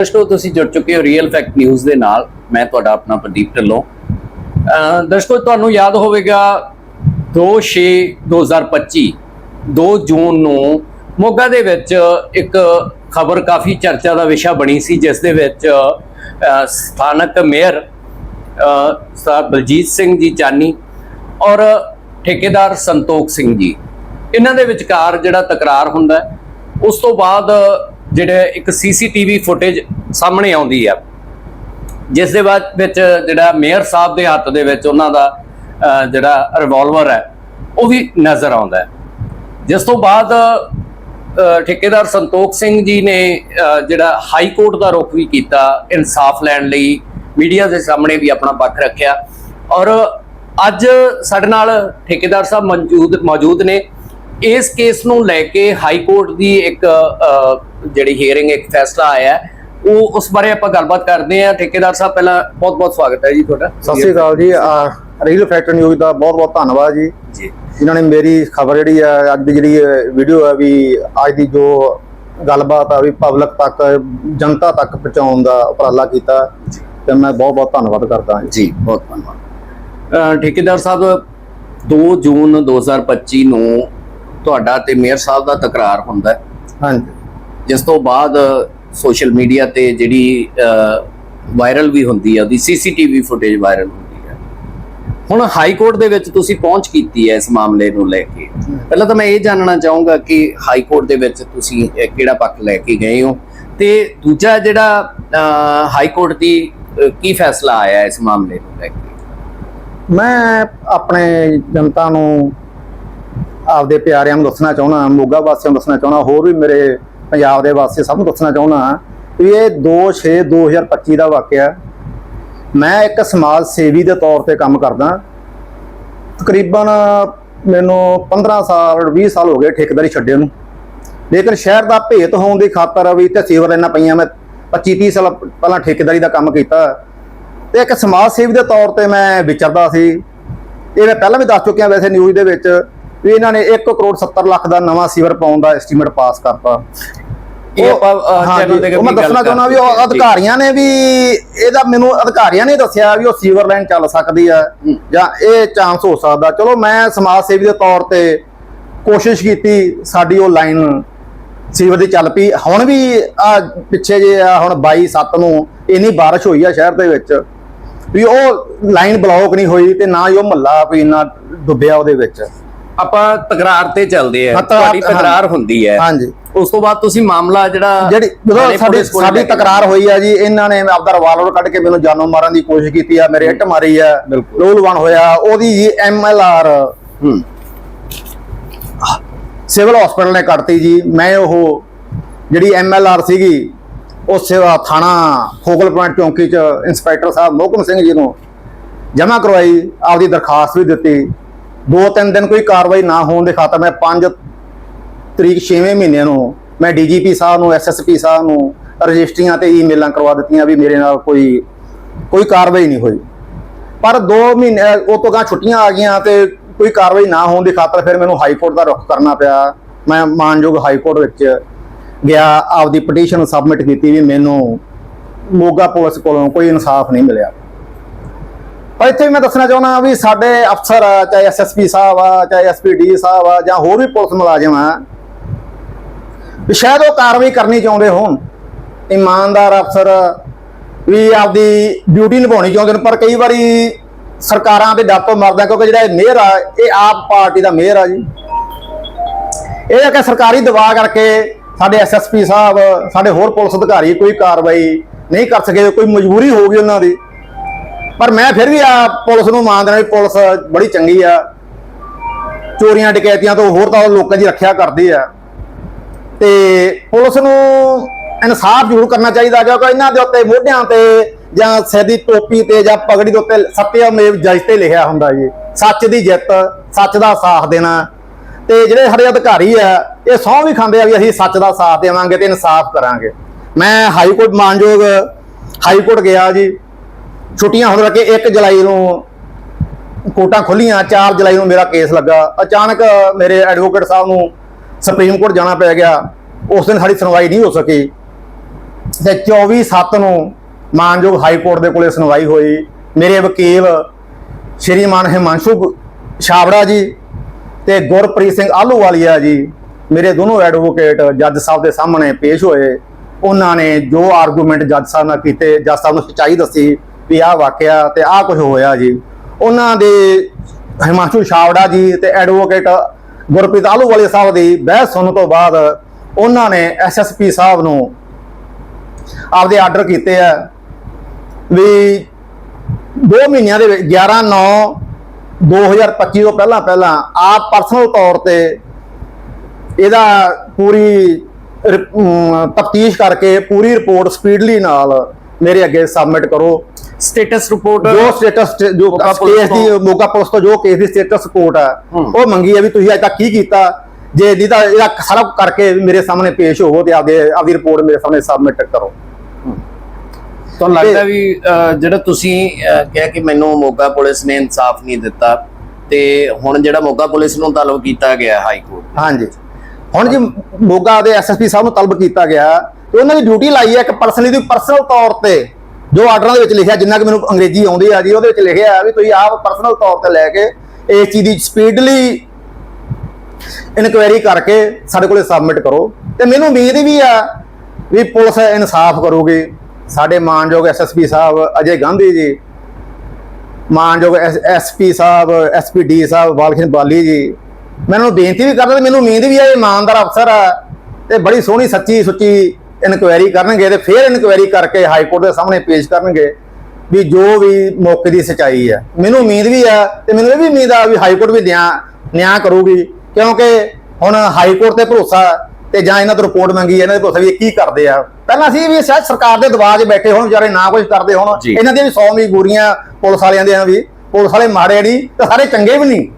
ਦਰਸ਼ਕੋ, ਤੁਸੀਂ ਜੁੜ ਚੁੱਕੇ ਹੋ ਰੀਅਲ ਫੈਕਟ ਨਿਊਜ਼ ਦੇ ਨਾਲ। ਮੈਂ ਤੁਹਾਡਾ ਆਪਣਾ ਪ੍ਰਦੀਪ ਢਿੱਲੋਂ। ਅਹ, ਦਰਸ਼ਕੋ, ਤੁਹਾਨੂੰ ਯਾਦ ਹੋਵੇਗਾ 2/6 2025 2 ਜੂਨ ਨੂੰ ਮੋਗਾ ਦੇ ਵਿੱਚ ਇੱਕ ਖਬਰ ਕਾਫੀ ਚਰਚਾ ਦਾ ਵਿਸ਼ਾ ਬਣੀ ਸੀ, ਜਿਸ ਦੇ ਵਿੱਚ ਸਥਾਨਕ ਮੇਅਰ ਸਰ ਬਲਜੀਤ ਸਿੰਘ ਜੀ ਚਾਨੀ ਔਰ ਠੇਕੇਦਾਰ ਸੰਤੋਖ ਸਿੰਘ ਜੀ। ਇਹਨਾਂ ਦੇ ਵਿਚਕਾਰ ਜਿਹੜਾ ਤਕਰਾਰ ਹੁੰਦਾ ਉਸ ਤੋਂ ਬਾਅਦ ਜਿਹੜੇ ਇੱਕ ਸੀਸੀਟੀਵੀ ਫੁਟੇਜ ਸਾਹਮਣੇ ਆਉਂਦੀ ਆ। ਜਿਸ ਦੇ ਬਾਅਦ ਵਿੱਚ ਜਿਹੜਾ ਮੇਅਰ ਸਾਹਿਬ ਦੇ ਹੱਥ ਦੇ ਵਿੱਚ ਉਹਨਾਂ ਦਾ ਜਿਹੜਾ ਰਿਵਾਲਵਰ ਹੈ, ਉਹ ਵੀ ਨਜ਼ਰ ਆਉਂਦਾ ਜਿਸ ਤੋਂ ਬਾਅਦ ਠੇਕੇਦਾਰ ਸੰਤੋਖ ਸਿੰਘ ਜੀ ਨੇ ਜਿਹੜਾ ਹਾਈ ਕੋਰਟ ਦਾ ਰੁਖ ਵੀ ਕੀਤਾ, ਇਨਸਾਫ ਲੈਣ ਲਈ ਮੀਡੀਆ ਦੇ ਸਾਹਮਣੇ ਵੀ ਆਪਣਾ ਪੱਖ ਰੱਖਿਆ। ਔਰ ਅੱਜ ਸਾਡੇ ਨਾਲ ਠੇਕੇਦਾਰ ਸਾਹਿਬ ਮੌਜੂਦ ਮੌਜੂਦ ਨੇ। ਇਸ ਕੇਸ ਨੂੰ ਲੈ ਕੇ ਹਾਈ ਕੋਰਟ ਦੀ ਇੱਕ ਜਿਹੜੀ ਹੀਅਰਿੰਗ ਇੱਕ ਫੈਸਲਾ ਆਇਆ ਹੈ, ਉਹ ਉਸ ਬਾਰੇ ਆਪਾਂ ਗੱਲਬਾਤ ਕਰਦੇ ਹਾਂ। ਠੇਕੇਦਾਰ ਸਾਹਿਬ ਪਹਿਲਾਂ ਬਹੁਤ ਬਹੁਤ ਸਵਾਗਤ ਹੈ ਜੀ ਤੁਹਾਡਾ। ਸਤਿ ਸ੍ਰੀ ਅਕਾਲ ਜੀ। ਰੀਲ ਫੈਕਟਰ ਨਿਊਜ਼ ਦਾ ਬਹੁਤ ਬਹੁਤ ਧੰਨਵਾਦ ਜੀ। ਜੀ। ਜਿਨ੍ਹਾਂ ਨੇ ਮੇਰੀ ਖਬਰ ਜਿਹੜੀ ਆ ਅੱਜ ਦੀ ਜਿਹੜੀ ਵੀਡੀਓ ਹੈ ਵੀ ਅੱਜ ਦੀ ਜੋ ਗੱਲਬਾਤ ਆ ਵੀ ਪਬਲਿਕ ਤੱਕ ਜਨਤਾ ਤੱਕ ਪਹੁੰਚਾਉਣ ਦਾ ਉਪਰਾਲਾ ਕੀਤਾ। ਤੇ ਮੈਂ ਬਹੁਤ ਬਹੁਤ ਧੰਨਵਾਦ ਕਰਦਾ ਹਾਂ ਜੀ। ਬਹੁਤ ਧੰਨਵਾਦ। ਠੇਕੇਦਾਰ ਸਾਹਿਬ 2 ਜੂਨ 2025 ਨੂੰ ਤੁਹਾਡਾ ਤੇ ਮੇਅਰ ਸਾਹਿਬ ਦਾ ਤਕਰਾਰ ਹੁੰਦਾ ਹੈ। ਹਾਂਜੀ। ਜਿਸ ਤੋਂ ਬਾਅਦ ਸੋਸ਼ਲ ਮੀਡੀਆ ਤੇ ਜਿਹੜੀ ਵਾਇਰਲ ਵੀ ਹੁੰਦੀ ਹੈ ਉਹਦੀ ਸੀਸੀਟੀਵੀ ਫੁਟੇਜ ਵਾਇਰਲ ਹੁੰਦੀ ਹੈ। ਹੁਣ ਹਾਈ ਕੋਰਟ ਦੇ ਵਿੱਚ ਤੁਸੀਂ ਪਹੁੰਚ ਕੀਤੀ ਹੈ ਇਸ ਮਾਮਲੇ ਨੂੰ ਲੈ ਕੇ। ਪਹਿਲਾਂ ਤਾਂ ਮੈਂ ਇਹ ਜਾਣਨਾ ਚਾਹੂੰਗਾ ਕਿ ਹਾਈ ਕੋਰਟ ਦੇ ਵਿੱਚ ਤੁਸੀਂ ਕਿਹੜਾ ਪੱਖ ਲੈ ਕੇ ਗਏ ਹੋ? ਤੇ ਦੂਜਾ ਜਿਹੜਾ ਹਾਈ ਕੋਰਟ ਦੀ ਕੀ ਫੈਸਲਾ ਆਇਆ ਇਸ ਮਾਮਲੇ ਨੂੰ ਲੈ ਕੇ? ਮੈਂ ਆਪਣੇ ਜਨਤਾ ਨੂੰ ਆਪਦੇ ਪਿਆਰਿਆਂ ਨੂੰ ਦੱਸਣਾ ਚਾਹੁੰਦਾ, ਮੋਗਾ ਵਾਸੀਆਂ ਨੂੰ ਦੱਸਣਾ ਚਾਹੁੰਦਾ, ਹੋਰ ਵੀ ਮੇਰੇ ਪੰਜਾਬ ਦੇ ਵਾਸੀ ਸਭ ਨੂੰ ਦੱਸਣਾ ਚਾਹੁੰਦਾ ਵੀ ਇਹ 2/6 2025 ਦਾ ਵਾਕਿਆ ਮੈਂ ਇੱਕ ਸਮਾਜ ਸੇਵੀ ਦੇ ਤੌਰ ਤੇ ਕੰਮ ਕਰਦਾ। ਤਕਰੀਬਨ ਮੈਨੂੰ 15 ਸਾਲ 20 ਸਾਲ ਹੋ ਗਏ ਠੇਕੇਦਾਰੀ ਛੱਡੇ ਨੂੰ। ਲੇਕਿਨ ਸ਼ਹਿਰ ਦਾ ਭੇਤ ਹੋਣ ਦੀ ਖਾਤਰ ਵੀ ਤੇ ਸੇਵਾ ਲੈਣਾ ਪਈਆਂ, ਮੈਂ 25 30 ਸਾਲ ਪਹਿਲਾਂ ਠੇਕੇਦਾਰੀ ਦਾ ਕੰਮ ਕੀਤਾ। ਤੇ ਇੱਕ ਸਮਾਜ ਸੇਵੀ ਦੇ ਤੌਰ ਤੇ ਮੈਂ ਵਿਚਰਦਾ ਸੀ। ਇਹ ਮੈਂ ਪਹਿਲਾਂ ਵੀ ਦੱਸ ਚੁੱਕਿਆ ਵੈਸੇ ਨਿਊਜ਼ ਦੇ ਵਿੱਚ ਵੀ ਇਹਨਾਂ ਨੇ 1 ਕਰੋੜ 70 ਲੱਖ ਦਾ ਨਵਾਂ ਸੀਵਰ ਪਾਉਣ ਦਾ ਐਸਟੀਮੇਟ ਪਾਸ ਕਰਤਾ। ਇਹ ਆਪਾਂ, channel ਤੇ ਮੈਂ ਦੱਸਣਾ ਚਾਹੁੰਦਾ ਵੀ ਉਹ। ਅਧਿਕਾਰੀਆਂ ਨੇ ਵੀ ਇਹਦਾ ਮੈਨੂੰ ਅਧਿਕਾਰੀਆਂ ਨੇ ਦੱਸਿਆ ਵੀ ਉਹ ਸੀਵਰ ਲਾਈਨ ਚੱਲ ਸਕਦੀ ਹੂੰ। ਜਾਂ ਇਹ ਚਾਂਸ ਹੋ ਸਕਦਾ। ਚਲੋ ਮੈਂ ਸਮਾਜ ਸੇਵੀ ਦੇ ਤੌਰ ਤੇ ਕੋਸ਼ਿਸ਼ ਕੀਤੀ ਸਾਡੀ ਉਹ ਲਾਈਨ ਸੀਵਰ ਦੀ ਚੱਲ ਪਈ। ਹੁਣ ਵੀ ਆ ਪਿੱਛੇ ਜੇ ਆ ਹੁਣ 22 7 ਨੂੰ ਇੰਨੀ ਬਾਰਿਸ਼ ਹੋਈ ਆ ਸ਼ਹਿਰ ਦੇ ਵਿੱਚ ਵੀ ਉਹ ਲਾਈਨ ਬਲੌਕ ਨਹੀਂ ਹੋਈ ਤੇ ਨਾ ਹੀ ਉਹ ਮਹੱਲਾ ਵੀ ਇੰਨਾ ਡੁੱਬਿਆ ਉਹਦੇ ਵਿੱਚ। ਆਪਾਂ ਤਕਰਾਰ ਤੇ ਚੱਲਦੇ ਆ। ਤੁਹਾਡੀ ਤਕਰਾਰ ਹੁੰਦੀ ਹੈ। ਹਾਂਜੀ। ਉਸ ਤੋਂ ਬਾਅਦ ਤੁਸੀਂ ਮਾਮਲਾ ਜਿਹੜਾ ਜਿਹੜੀ ਜਦੋਂ ਸਾਡੀ ਸਾਡੀ ਤਕਰਾਰ ਹੋਈ ਆ ਜੀ ਇਹਨਾਂ ਨੇ ਆਪਦਾ ਰਿਵਾਲਵਰ ਕੱਢ ਕੇ ਮੈਨੂੰ ਜਾਨੋਂ ਮਾਰਨ ਦੀ ਕੋਸ਼ਿਸ਼ ਕੀਤੀ ਆ ਮੇਰੇ ਹਿੱਟ ਮਾਰੀ ਆ। ਲੋਲਵਾਨ ਹੋਇਆ ਉਹਦੀ ਜੀ ਐਮਐਲਆਰ ਹੂੰ। ਸਿਵਲ ਹਸਪੀਟਲ ਨੇ ਕੱਟਤੀ ਜੀ ਮੈਂ ਉਹ ਜਿਹੜੀ ਐਮਐਲਆਰ ਸੀਗੀ ਉਹ ਸੇਵਾ ਥਾਣਾ ਫੋਕਲ ਪੁਆਇੰਟ ਚੌਂਕੀ ਚ ਇੰਸਪੈਕਟਰ ਸਾਹਿਬ ਮੋਹਕਮ ਸਿੰਘ ਜੀ ਨੂੰ ਜਮ੍ਹਾਂ ਕਰਵਾਈ ਆਪਦੀ ਦਰਖਾਸਤ ਵੀ ਦਿੱਤੀ। ਦੋ ਤਿੰਨ ਦਿਨ ਕੋਈ ਕਾਰਵਾਈ ਨਾ ਹੋਣ ਦੇ ਖਾਤਰ ਮੈਂ 5 ਤਰੀਕ 6ਵੇਂ ਮਹੀਨੇ ਨੂੰ ਮੈਂ ਡੀਜੀਪੀ ਸਾਹਿਬ ਨੂੰ ਐਸਐਸਪੀ ਸਾਹਿਬ ਨੂੰ ਰਜਿਸਟਰੀਆਂ ਤੇ ਈਮੇਲਾਂ ਕਰਵਾ ਦਿੱਤੀਆਂ ਵੀ ਮੇਰੇ ਨਾਲ ਕੋਈ ਕੋਈ ਕਾਰਵਾਈ ਨਹੀਂ ਹੋਈ। ਪਰ 2 ਮਹੀਨੇ, ਉਹ ਤੋਂ ਗਾਂ ਛੁੱਟੀਆਂ ਆ ਗਈਆਂ ਤੇ ਕੋਈ ਕਾਰਵਾਈ ਨਾ ਹੋਣ ਦੀ ਖਾਤਰ ਫਿਰ ਮੈਨੂੰ ਹਾਈ ਕੋਰਟ ਦਾ ਰੁਖ ਕਰਨਾ ਪਿਆ। ਮੈਂ ਮਾਨਯੋਗ ਹਾਈ ਕੋਰਟ ਵਿੱਚ ਗਿਆ, ਆਪਦੀ ਪਟੀਸ਼ਨ ਸਬਮਿਟ ਕੀਤੀ ਵੀ ਮੈਨੂੰ ਮੋਗਾ ਪੁਲਿਸ ਕੋਲੋਂ ਕੋਈ ਇਨਸਾਫ ਨਹੀਂ ਮਿਲਿਆ। ਪਰ ਇੱਥੇ ਵੀ ਮੈਂ ਦੱਸਣਾ ਚਾਹੁੰਦਾ ਵੀ ਸਾਡੇ ਅਫਸਰ ਆ ਚਾਹੇ ਐਸਐਸਪੀ ਸਾਹਿਬ ਆ, ਚਾਹੇ ਐਸਪੀਡੀ ਸਾਹਿਬ ਆ, ਜਾਂ ਹੋਰ ਵੀ ਪੁਲਿਸ ਮੁਲਾਜ਼ਮ ਆ, ਵੀ ਸ਼ਾਇਦ ਉਹ ਕਾਰਵਾਈ ਕਰਨੀ ਚਾਹੁੰਦੇ ਹੋਣ। ਇਮਾਨਦਾਰ ਅਫਸਰ ਵੀ ਆਪਦੀ ਡਿਊਟੀ ਨਿਭਾਉਣੀ ਚਾਹੁੰਦੇ ਨੇ ਪਰ ਕਈ ਵਾਰੀ ਸਰਕਾਰਾਂ ਦੇ ਡੱਪ ਮਰਦਾ ਕਿਉਂਕਿ ਜਿਹੜਾ ਇਹ ਮੇਅਰ ਆ, ਇਹ ਆਪ ਪਾਰਟੀ ਦਾ ਮੇਅਰ ਆ ਜੀ। ਇਹ ਆ ਕਿ ਸਰਕਾਰੀ ਦਬਾਅ ਕਰਕੇ ਸਾਡੇ ਐਸਐਸਪੀ ਸਾਹਿਬ, ਸਾਡੇ ਹੋਰ ਪੁਲਿਸ ਅਧਿਕਾਰੀ ਕੋਈ ਕਾਰਵਾਈ ਨਹੀਂ ਕਰ ਸਕੇ, ਕੋਈ ਮਜਬੂਰੀ ਹੋ ਗਈ ਉਹਨਾਂ ਦੀ। ਪਰ ਮੈਂ ਫਿਰ ਵੀ ਆ ਪੁਲਿਸ ਨੂੰ ਮੰਨਦਾ ਵੀ ਪੁਲਿਸ ਬੜੀ ਚੰਗੀ ਆ। ਚੋਰੀਆਂ, ਡਕੈਤੀਆਂ ਤੋਂ ਹੋਰ ਤਾਂ ਲੋਕਾਂ ਦੀ ਰੱਖਿਆ ਕਰਦੀ ਆ। ਤੇ ਪੁਲਿਸ ਨੂੰ ਇਨਸਾਫ ਜ਼ਰੂਰ ਕਰਨਾ ਚਾਹੀਦਾ, ਕਿਉਂਕਿ ਇਹਨਾਂ ਦੇ ਉੱਤੇ ਮੋਢਿਆਂ ਤੇ ਜਾਂ ਸਿਰ ਦੀ ਟੋਪੀ ਤੇ ਜਾਂ ਪਗੜੀ ਦੇ ਉੱਤੇ ਸਤਿਅਮੇਵ ਜਜ ਤੇ ਲਿਖਿਆ ਹੁੰਦਾ ਜੀ, ਸੱਚ ਦੀ ਜਿੱਤ, ਸੱਚ ਦਾ ਸਾਥ ਦੇਣਾ। ਤੇ ਜਿਹੜੇ ਸਾਡੇ ਅਧਿਕਾਰੀ ਆ, ਇਹ ਸਹੁੰ ਵੀ ਖਾਂਦੇ ਆ ਵੀ ਅਸੀਂ ਸੱਚ ਦਾ ਸਾਥ ਦੇਵਾਂਗੇ ਤੇ ਇਨਸਾਫ ਕਰਾਂਗੇ। ਮੈਂ ਹਾਈ ਕੋਰਟ ਮਾਨਯੋਗ ਹਾਈ ਕੋਰਟ ਗਿਆ ਜੀ ਛੁੱਟੀਆਂ ਹੋਣ ਕਰਕੇ 1 ਜੁਲਾਈ ਨੂੰ ਕੋਰਟਾਂ ਖੁੱਲੀਆਂ 4 ਜੁਲਾਈ ਨੂੰ ਮੇਰਾ ਕੇਸ ਲੱਗਾ। ਅਚਾਨਕ ਮੇਰੇ ਐਡਵੋਕੇਟ ਸਾਹਿਬ ਨੂੰ ਸੁਪਰੀਮ ਕੋਰਟ ਜਾਣਾ ਪੈ ਗਿਆ। ਉਸ ਦਿਨ ਸਾਡੀ ਸੁਣਵਾਈ ਨਹੀਂ ਹੋ ਸਕੀ। ਤੇ 24 7 ਨੂੰ ਮਾਨਯੋਗ ਹਾਈ ਕੋਰਟ ਦੇ ਕੋਲੇ ਸੁਣਵਾਈ ਹੋਈ। ਮੇਰੇ ਵਕੀਲ ਸ਼੍ਰੀਮਾਨ ਹਿਮਾਂਸ਼ੂ ਛਾਬੜਾ ਜੀ ਤੇ ਗੁਰਪ੍ਰੀਤ ਸਿੰਘ ਆਲੂਵਾਲੀਆ ਜੀ, ਮੇਰੇ ਦੋਨੋਂ ਐਡਵੋਕੇਟ ਜੱਜ ਸਾਹਿਬ ਦੇ ਸਾਹਮਣੇ ਪੇਸ਼ ਹੋਏ। ਉਹਨਾਂ ਨੇ ਜੋ ਆਰਗੂਮੈਂਟ ਜੱਜ ਸਾਹਿਬ ਨਾਲ ਕੀਤੇ, ਜੱਜ ਸਾਹਿਬ ਨੂੰ ਸੱਚਾਈ ਦੱਸੀ। ਵੀ ਆਹ ਵਾਕਿਆ ਤੇ ਆਹ ਕੁਝ ਹੋਇਆ ਜੀ। ਉਹਨਾਂ ਦੇ ਹਿਮਾਂਸ਼ੂ ਛਾਵੜਾ ਜੀ ਤੇ ਐਡਵੋਕੇਟ ਗੁਰਪ੍ਰੀਤ ਆਲੂਵਾਲੀਆ ਸਾਹਿਬ ਦੀ ਬਹਿਸ ਸੁਣਨ ਤੋਂ ਬਾਅਦ ਉਹਨਾਂ ਨੇ ਐਸਐਸਪੀ ਸਾਹਿਬ ਨੂੰ ਆਪਦੇ ਆਰਡਰ ਕੀਤੇ ਆ ਵੀ 2 ਮਹੀਨਿਆਂ ਦੇ ਵਿੱਚ 11 9 2025 ਤੋਂ ਪਹਿਲਾਂ ਪਹਿਲਾਂ ਆਪ ਪਰਸਨਲ ਤੌਰ ਤੇ ਇਹਦਾ ਪੂਰੀ ਤਫਤੀਸ਼ ਕਰਕੇ ਪੂਰੀ ਰਿਪੋਰਟ ਸਪੀਡਲੀ ਨਾਲ ਮੇਰੇ ਅੱਗੇ ਸਬਮਿਟ ਕਰੋ। ਸਟੇਟਸ ਰਿਪੋਰਟ ਜੋ ਸਟੇਟਸ ਜੋ ਕੇਸ ਦੀ ਮੋਗਾ ਪੁਲਿਸ ਤੋਂ ਜੋ ਕੇਸ ਦੀ ਸਟੇਟਸ ਰਿਪੋਰਟ ਆ। ਉਹ ਮੰਗੀ ਹੈ ਵੀ ਤੁਸੀਂ ਅਜੇ ਤੱਕ ਕੀ ਕੀਤਾ। ਜੇ ਨਹੀਂ ਤਾਂ ਇਹਦਾ ਸਾਰਾ ਕਰਕੇ ਮੇਰੇ ਸਾਹਮਣੇ ਪੇਸ਼ ਹੋਵੋ ਤੇ ਆਪਦੇ ਆਪਦੀ ਰਿਪੋਰਟ ਮੇਰੇ ਸਾਹਮਣੇ ਸਬਮਿਟ ਕਰੋ। ਤੁਹਾਨੂੰ ਲੱਗਦਾ ਵੀ ਜਿਹੜਾ ਤੁਸੀਂ ਕਿਹਾ ਕਿ ਮੈਨੂੰ ਮੋਗਾ ਪੁਲਿਸ ਨੇ ਇਨਸਾਫ ਨਹੀਂ ਦਿੱਤਾ ਤੇ ਹੁਣ ਜਿਹੜਾ ਮੋਗਾ ਪੁਲਿਸ ਨੂੰ ਤਲਬ ਕੀਤਾ ਗਿਆ ਹਾਈ ਕੋਰਟ। ਹਾਂਜੀ। ਹੁਣ ਜੀ ਮੋਗਾ ਦੇ ਐਸਐਸਪੀ ਸਾਹਿਬ ਨੂੰ ਤਲਬ ਕੀਤਾ ਗਿਆ, ਤੇ ਉਹਨਾਂ ਦੀ ਡਿਊਟੀ ਲਾਈ ਹੈ ਇੱਕ ਪਰਸਨਲੀ ਦੀ ਪਰਸਨਲ ਤੌਰ ਤੇ, ਜੋ ਆਰਡਰਾਂ ਦੇ ਵਿੱਚ ਲਿਖਿਆ, ਜਿੰਨਾ ਕਿ ਮੈਨੂੰ ਅੰਗਰੇਜ਼ੀ ਆਉਂਦੀ ਆ ਜੀ, ਉਹਦੇ ਵਿੱਚ ਲਿਖਿਆ ਵੀ ਤੁਸੀਂ ਆਪ ਪਰਸਨਲ ਤੌਰ ਤੇ ਲੈ ਕੇ ਇਸ ਚੀਜ਼ ਦੀ ਸਪੀਡਲੀ ਇਨਕੁਆਇਰੀ ਕਰਕੇ ਸਾਡੇ ਕੋਲੇ ਸਬਮਿਟ ਕਰੋ। ਤੇ ਮੈਨੂੰ ਉਮੀਦ ਵੀ ਆ ਵੀ ਪੁਲਿਸ ਇਨਸਾਫ ਕਰੂਗੀ। ਸਾਡੇ ਮਾਨਯੋਗ ਐਸਐਸਪੀ ਸਾਹਿਬ, ਅਜੇ ਗਾਂਧੀ ਜੀ, ਮਾਨਯੋਗ ਐਸਪੀ ਸਾਹਿਬ ਐਸਪੀਡੀ ਸਾਹਿਬ ਬਾਲਖਿੰਦ ਬਾਲੀ ਜੀ ਮੈਂ ਉਹਨਾਂ ਨੂੰ ਬੇਨਤੀ ਵੀ ਕਰਦਾ ਤੇ ਮੈਨੂੰ ਉਮੀਦ ਵੀ ਹੈ ਇਹ ਇਮਾਨਦਾਰ ਅਫਸਰ ਆ ਤੇ ਬੜੀ ਸੋਹਣੀ ਸੱਚੀ ਸੁੱਚੀ ਇਨਕੁਆਇਰੀ ਕਰਨਗੇ ਤੇ ਫਿਰ ਇਨਕੁਆਇਰੀ ਕਰਕੇ ਹਾਈ ਕੋਰਟ ਦੇ ਸਾਹਮਣੇ ਪੇਸ਼ ਕਰਨਗੇ ਵੀ ਜੋ ਵੀ ਮੌਕੇ ਦੀ ਸਚਾਈ ਹੈ ਮੈਨੂੰ ਉਮੀਦ ਵੀ ਆ ਤੇ ਮੈਨੂੰ ਇਹ ਵੀ ਉਮੀਦ ਆ ਵੀ ਹਾਈ ਕੋਰਟ ਵੀ ਨਿਆਂ ਨਿਆਂ ਕਰੂਗੀ ਕਿਉਂਕਿ ਹੁਣ ਹਾਈ ਕੋਰਟ ਤੇ ਭਰੋਸਾ ਤੇ ਜਾਂ ਇਹਨਾਂ ਤੋਂ ਰਿਪੋਰਟ ਮੰਗੀ ਇਹਨਾਂ ਦੇ ਭਰੋਸਾ ਵੀ ਕੀ ਕਰਦੇ ਆ। ਪਹਿਲਾਂ ਸੀ ਵੀ ਸ਼ਾਇਦ ਸਰਕਾਰ ਦੇ ਦਬਾਅ 'ਚ ਬੈਠੇ ਹੋਣ ਵਿਚਾਰੇ ਨਾ ਕੁਝ ਕਰਦੇ ਹੋਣ। ਇਹਨਾਂ ਦੀਆਂ ਵੀ 100 ਮਜਬੂਰੀਆਂ ਪੁਲਿਸ ਵਾਲਿਆਂ ਦੀਆਂ ਵੀ। ਪੁਲਿਸ ਵਾਲੇ ਮਾੜੇ ਨਹੀਂ ਤੇ ਸਾਰੇ ਚੰਗੇ ਵੀ ਨਹੀਂ।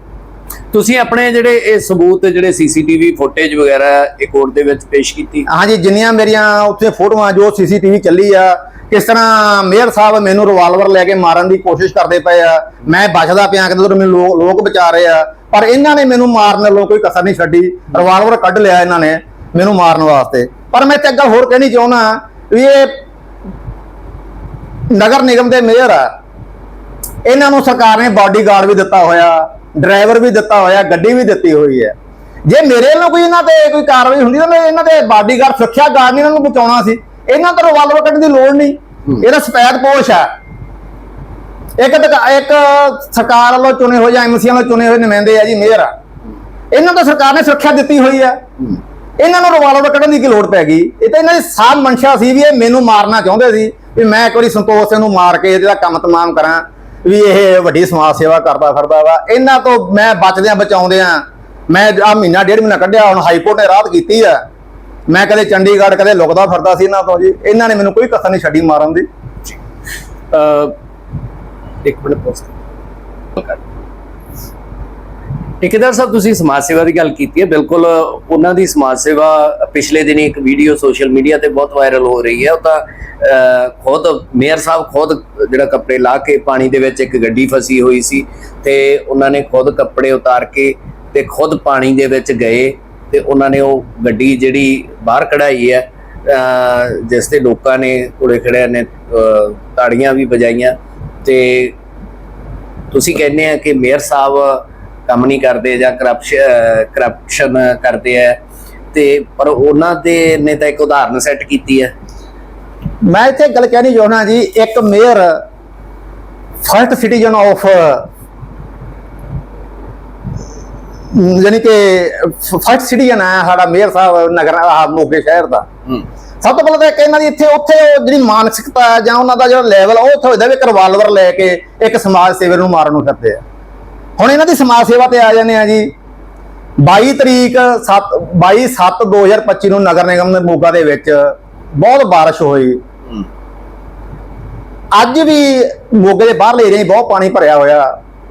ਤੁਸੀਂ ਆਪਣੇ ਜਿਹੜੇ ਇਹ ਸਬੂਤ, ਜਿਹੜੇ ਸੀਸੀਟੀਵੀ ਫੁਟੇਜ ਵਗੈਰਾ ਇਹ ਕੋਰਟ ਦੇ ਵਿੱਚ ਪੇਸ਼ ਕੀਤੀ? ਹਾਂਜੀ, ਜਿੰਨੀਆਂ ਮੇਰੀਆਂ ਉੱਥੇ ਫੋਟੋਆਂ, ਜੋ ਸੀਸੀਟੀਵੀ ਚੱਲੀ ਆ, ਕਿਸ ਤਰ੍ਹਾਂ ਮੇਅਰ ਸਾਹਿਬ ਮੈਨੂੰ ਰਿਵਾਲਵਰ ਲੈ ਕੇ ਮਾਰਨ ਦੀ ਕੋਸ਼ਿਸ਼ ਕਰਦੇ ਪਏ ਆ, ਮੈਂ ਬਚਦਾ ਪਿਆ ਕਿ ਮੈਨੂੰ ਲੋਕ ਬਚਾ ਰਹੇ ਆ, ਪਰ ਇਹਨਾਂ ਨੇ ਮੈਨੂੰ ਮਾਰਨ ਵੱਲੋਂ ਕੋਈ ਕਸਰ ਨਹੀਂ ਛੱਡੀ ਰਿਵਾਲਵਰ ਕੱਢ ਲਿਆ ਇਹਨਾਂ ਨੇ ਮੈਨੂੰ ਮਾਰਨ ਵਾਸਤੇ। ਪਰ ਮੈਂ ਤੇ ਇੱਕ ਹੋਰ ਕਹਿਣੀ ਚਾਹੁੰਦਾ ਵੀ ਇਹ ਨਗਰ ਨਿਗਮ ਦੇ ਮੇਅਰ ਆ, ਇਹਨਾਂ ਨੂੰ ਸਰਕਾਰ ਨੇ ਬਾਡੀਗਾਰਡ ਵੀ ਦਿੱਤਾ ਹੋਇਆ ਡਰਾਈਵਰ ਵੀ ਦਿੱਤਾ ਹੋਇਆ ਗੱਡੀ ਵੀ ਦਿੱਤੀ ਹੋਈ ਹੈ। ਜੇ ਮੇਰੇ ਵੱਲੋਂ ਕੋਈ ਇਹਨਾਂ ਤੇ ਕੋਈ ਕਾਰਵਾਈ ਹੁੰਦੀ ਤਾਂ ਮੈਂ ਇਹਨਾਂ ਦੇ ਬਾਡੀਗਾਰਡ ਸੁਰੱਖਿਆ ਗਾਰਡ ਨੇ ਇਹਨਾਂ ਨੂੰ ਬਚਾਉਣਾ ਸੀ। ਇਹਨਾਂ ਤੋਂ ਰਿਵਾਲਵਰ ਕੱਢਣ ਦੀ ਲੋੜ ਨਹੀਂ। ਇਹਦਾ ਸਪੈਦ ਪੋਸ਼ ਹੈ। ਇੱਕ ਇੱਕ ਸਰਕਾਰ ਵੱਲੋਂ ਚੁਣੇ ਹੋਏ ਜਾਂ ਐਮਸੀਆਂ ਵੱਲੋਂ ਚੁਣੇ ਹੋਏ ਨੁਮਾਇੰਦੇ ਆ ਜੀ ਮੇਅਰ ਆ। ਇਹਨਾਂ ਤੋਂ ਸਰਕਾਰ ਨੇ ਸੁਰੱਖਿਆ ਦਿੱਤੀ ਹੋਈ ਹੈ। ਇਹਨਾਂ ਨੂੰ ਰਿਵਾਲਵਰ ਕੱਢਣ ਦੀ ਕੀ ਲੋੜ ਪੈ ਗਈ? ਇਹ ਤਾਂ ਇਹਨਾਂ ਦੀ ਸਾਬ ਮਨਸ਼ਾ ਸੀ ਵੀ ਇਹ ਮੈਨੂੰ ਮਾਰਨਾ ਚਾਹੁੰਦੇ ਸੀ। ਵੀ ਮੈਂ ਇੱਕ ਵਾਰੀ ਸੰਤੋਖ ਸਿੰਘ ਨੂੰ ਮਾਰ ਕੇ ਇਹਦਾ ਕੰਮ ਤਮਾਮ ਕਰਾਂ। ਵੀ ਇਹ ਵੱਡੀ ਸਮਾਜ ਸੇਵਾ ਕਰਦਾ ਫਿਰਦਾ ਵਾ। ਇਹਨਾਂ ਤੋਂ ਮੈਂ ਬਚਦਿਆਂ ਬਚਾਉਂਦਿਆਂ ਮੈਂ ਆ ਮਹੀਨਾ ਡੇਢ ਮਹੀਨਾ ਕੱਢਿਆ ਹੁਣ ਹਾਈ ਕੋਰਟ ਨੇ ਰਾਹਤ ਕੀਤੀ ਆ। ਮੈਂ ਕਦੇ ਚੰਡੀਗੜ੍ਹ ਕਦੇ ਲੁਕਦਾ ਫਿਰਦਾ ਸੀ ਇਹਨਾਂ ਤੋਂ ਜੀ। ਇਹਨਾਂ ਨੇ ਮੈਨੂੰ ਕੋਈ ਕਸਰ ਨਹੀਂ ਛੱਡੀ ਮਾਰਨ ਦੀ। ਅਹ, ਇੱਕ ਮਿੰਟ ਪੋਸਟ ਠੇਕੇਦਾਰ ਸਾਹਿਬ ਤੁਸੀਂ ਸਮਾਜ ਸੇਵਾ ਦੀ ਗੱਲ ਕੀਤੀ ਹੈ? ਬਿਲਕੁਲ ਉਹਨਾਂ ਦੀ ਸਮਾਜ ਸੇਵਾ ਪਿਛਲੇ ਦਿਨੀ ਇੱਕ ਵੀਡੀਓ ਸੋਸ਼ਲ ਮੀਡੀਆ ਤੇ ਬਹੁਤ ਵਾਇਰਲ ਹੋ ਰਹੀ ਹੈ। ਉਹ ਤਾਂ ਖੁਦ ਮੇਅਰ ਸਾਹਿਬ ਖੁਦ ਜਿਹੜਾ ਕੱਪੜੇ ਲਾ ਕੇ ਪਾਣੀ ਦੇ ਵਿੱਚ ਇੱਕ ਗੱਡੀ ਫਸੀ ਹੋਈ ਸੀ ਤੇ ਉਹਨਾਂ ਨੇ ਖੁਦ ਕੱਪੜੇ ਉਤਾਰ ਕੇ ਤੇ ਖੁਦ ਪਾਣੀ ਦੇ ਵਿੱਚ ਗਏ ਤੇ ਉਹਨਾਂ ਨੇ ਉਹ ਗੱਡੀ ਜਿਹੜੀ ਬਾਹਰ ਕਢਾਈ ਹੈ ਜਿਸ ਤੇ ਲੋਕਾਂ ਨੇ ਕੋਲੇ ਖੜਿਆਂ ਨੇ ਤਾੜੀਆਂ ਵੀ ਵਜਾਈਆਂ ਤੇ ਤੁਸੀਂ ਕਹਿੰਦੇ ਆ ਕਿ ਮੇਅਰ ਸਾਹਿਬ ਕੰਮ ਨਹੀਂ ਕਰਦੇ ਜਾਂ ਕਰਪਸ਼ਨ ਕਰਪਸ਼ਨ ਕਰਦੇ ਆ। ਤੇ ਪਰ ਉਹਨਾਂ ਦੇ ਨੇ ਤਾਂ ਇੱਕ ਉਦਾਹਰਨ ਸੈੱਟ ਕੀਤੀ ਹੈ। ਮੈਂ ਇੱਥੇ ਗੱਲ ਕਹਿਣੀ ਚਾਹੁੰਦਾ ਜੀ ਇੱਕ ਮੇਅਰ ਫਰਸਟ ਸਿਟੀਜ਼ਨ ਆਫ ਯਾਨੀ ਕਿ ਫਰਸਟ ਸਿਟੀਜ਼ਨ ਹੈ ਸਾਡਾ ਮੇਅਰ ਸਾਹਿਬ ਨਗਰ ਆਹ ਮੋਗੇ ਸ਼ਹਿਰ ਦਾ। ਸਭ ਤੋਂ ਪਹਿਲਾਂ ਤਾਂ ਇੱਕ ਇਹਨਾਂ ਦੀ ਇੱਥੇ ਉੱਥੇ ਜਿਹੜੀ ਮਾਨਸਿਕਤਾ ਜਾਂ ਉਹਨਾਂ ਦਾ ਜਿਹੜਾ ਲੈਵਲ ਉਹ ਉੱਥੇ ਹੁੰਦਾ ਵੀ ਇੱਕ ਰਿਵਾਲਵਰ ਲੈ ਕੇ ਇੱਕ ਸਮਾਜ ਸੇਵੀ ਨੂੰ ਮਾਰਨ ਨੂੰ ਫਿਰਦੇ ਆ। ਹੁਣ ਇਹਨਾਂ ਦੀ ਸਮਾਜ ਸੇਵਾ ਤੇ ਆ ਜਾਂਦੇ ਆ ਜੀ। 22 ਤਰੀਕ 7 22 7 2025 ਨੂੰ ਨਗਰ ਨਿਗਮ ਦੇ ਮੋਗਾ ਦੇ ਵਿੱਚ ਬਹੁਤ ਬਾਰਿਸ਼ ਹੋਈ। ਅੱਜ ਵੀ ਮੋਗੇ ਦੇ ਬਾਹਰਲੇ ਏਰੀਆ 'ਚ ਬਹੁਤ ਪਾਣੀ ਭਰਿਆ ਹੋਇਆ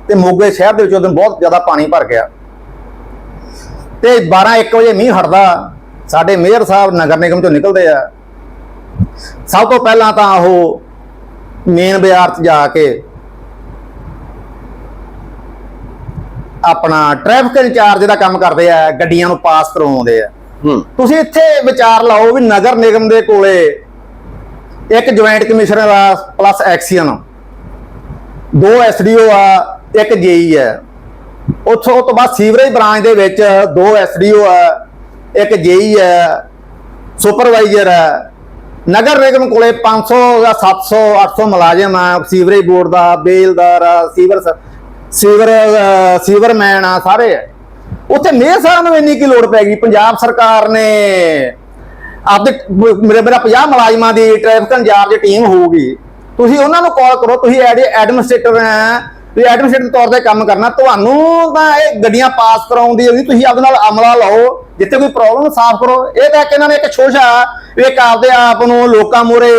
ਤੇ ਮੋਗੇ ਸ਼ਹਿਰ ਦੇ ਵਿੱਚ ਉਦੋਂ ਬਹੁਤ ਜ਼ਿਆਦਾ ਪਾਣੀ ਭਰ ਗਿਆ। ਤੇ 12 1 ਵਜੇ ਮੀਂਹ ਹਟਦਾ, ਸਾਡੇ ਮੇਅਰ ਸਾਹਿਬ ਨਗਰ ਨਿਗਮ ਚੋਂ ਨਿਕਲਦੇ ਆ। ਸਭ ਤੋਂ ਪਹਿਲਾਂ ਤਾਂ ਉਹ ਮੇਨ ਬਾਜ਼ਾਰ 'ਚ ਜਾ ਕੇ ਆਪਣਾ ਟ੍ਰੈਫਿਕ ਇੰਚਾਰਜ ਦਾ ਕੰਮ ਕਰਦੇ ਆ ਗੱਡੀਆਂ ਨੂੰ ਪਾਸ ਕਰਵਾਉਂਦੇ ਆ। ਤੁਸੀਂ ਇੱਥੇ ਵਿਚਾਰ ਲਾਓ ਵੀ ਨਗਰ ਨਿਗਮ ਦੇ ਕੋਲੇ ਇੱਕ ਜੁਆਇੰਟ ਕਮਿਸ਼ਨਰ ਆ ਪਲੱਸ ਐਕਸੀਅਨ ਦੋ ਐਸਡੀਓ ਆ ਇੱਕ ਜੇਈ ਹੈ ਉੱਥੋਂ ਤੋਂ ਬਾਅਦ ਸੀਵਰੇਜ ਬ੍ਰਾਂਚ ਦੇ ਵਿੱਚ ਦੋ ਐਸਡੀਓ ਆ ਇੱਕ ਜੇਈ ਹੈ ਸੁਪਰਵਾਈਜ਼ਰ ਹੈ ਨਗਰ ਨਿਗਮ ਕੋਲੇ 500 ਜਾਂ 700 800 ਮੁਲਾਜ਼ਮ ਆ ਸੀਵਰੇਜ ਬੋਰਡ ਦਾ ਬੇਲਦਾਰ ਆ ਸੀਵਰ ਸ- ਸੀਵਰ ਅਹ, ਆ ਸਾਰੇ। ਉੱਥੇ ਮੇਅਰ ਸਾਹਿਬ ਨੂੰ ਇੰਨੀ ਕੀ ਲੋੜ ਪੈ ਗਈ? ਪੰਜਾਬ ਸਰਕਾਰ ਨੇ ਆਪਦੇ ਮੇਰੇ ਮੇਰਾ 50 ਮੁਲਾਜ਼ਮਾਂ ਦੀ ਟ੍ਰੈਫਿਕ ਇੰਚਾਰਜ ਟੀਮ ਹੋਊਗੀ। ਤੁਸੀਂ ਉਹਨਾਂ ਨੂੰ ਕਾਲ ਕਰੋ ਤੁਸੀਂ ਐਡਮਿਨਿਸਟ੍ਰੇਟਰ ਹੈ ਵੀ ਐਡਮਿਨਿਸਟ੍ਰੇਟਰ ਤੌਰ ਤੇ ਕੰਮ ਕਰਨਾ। ਤੁਹਾਨੂੰ ਤਾਂ ਇਹ ਗੱਡੀਆਂ ਪਾਸ ਕਰਾਉਣ ਦੀ ਹੋਈ ਤੁਸੀਂ ਆਪਦੇ ਨਾਲ ਅਮਲਾ ਲਾਓ। ਜਿੱਥੇ ਕੋਈ ਪ੍ਰੋਬਲਮ ਸਾਫ਼ ਕਰੋ। ਇਹ ਤਾਂ ਕਿ ਇਹਨਾਂ ਨੇ ਇੱਕ ਛੋਸ਼ਾ ਵੀ ਇੱਕ ਆਪਦੇ ਆਪ ਨੂੰ ਲੋਕਾਂ ਮੂਹਰੇ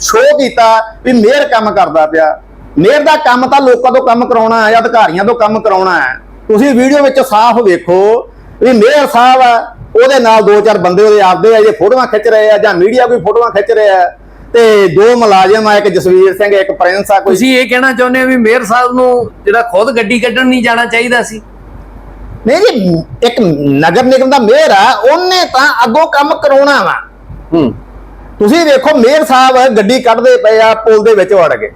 ਸ਼ੋਅ ਕੀਤਾ ਵੀ ਮੇਅਰ ਕੰਮ ਕਰਦਾ ਪਿਆ। ਮੇਅਰ ਦਾ ਕੰਮ ਤਾਂ ਲੋਕਾਂ ਤੋਂ ਕੰਮ ਕਰਾਉਣਾ ਹੈ ਜਾਂ ਅਧਿਕਾਰੀਆਂ ਤੋਂ ਕੰਮ ਕਰਾਉਣਾ ਹੈ। ਤੁਸੀਂ ਵੀਡੀਓ ਵਿੱਚ ਸਾਫ਼ ਵੇਖੋ ਵੀ ਮੇਅਰ ਸਾਹਿਬ ਆ ਉਹਦੇ ਨਾਲ ਦੋ ਚਾਰ ਬੰਦੇ ਉਹਦੇ ਆਪਦੇ ਆ ਜੇ ਫੋਟੋਆਂ ਖਿੱਚ ਰਹੇ ਆ ਜਾਂ ਮੀਡੀਆ ਕੋਈ ਫੋਟੋਆਂ ਖਿੱਚ ਰਿਹਾ ਤੇ ਦੋ ਮੁਲਾਜ਼ਮ ਆ ਇੱਕ ਜਸਵੀਰ ਸਿੰਘ ਇੱਕ ਪ੍ਰਿੰਸ ਆ ਕੋਈ ਤੁਸੀਂ ਇਹ ਕਹਿਣਾ ਚਾਹੁੰਦੇ ਹੋ ਵੀ ਮੇਅਰ ਸਾਹਿਬ ਨੂੰ ਜਿਹੜਾ ਖੁਦ ਗੱਡੀ ਕੱਢਣ ਨਹੀਂ ਜਾਣਾ ਚਾਹੀਦਾ ਸੀ? ਨਹੀਂ ਜੀ ਇੱਕ ਨਗਰ ਨਿਗਮ ਦਾ ਮੇਅਰ ਆ ਉਹਨੇ ਤਾਂ ਅੱਗੋਂ ਕੰਮ ਕਰਾਉਣਾ ਵਾ। ਹੂੰ। ਤੁਸੀਂ ਵੇਖੋ ਮੇਅਰ ਸਾਹਿਬ ਗੱਡੀ ਕੱਢਦੇ ਪਏ ਆ ਪੁਲ ਦੇ ਵਿੱਚ ਵੜ ਗਏ।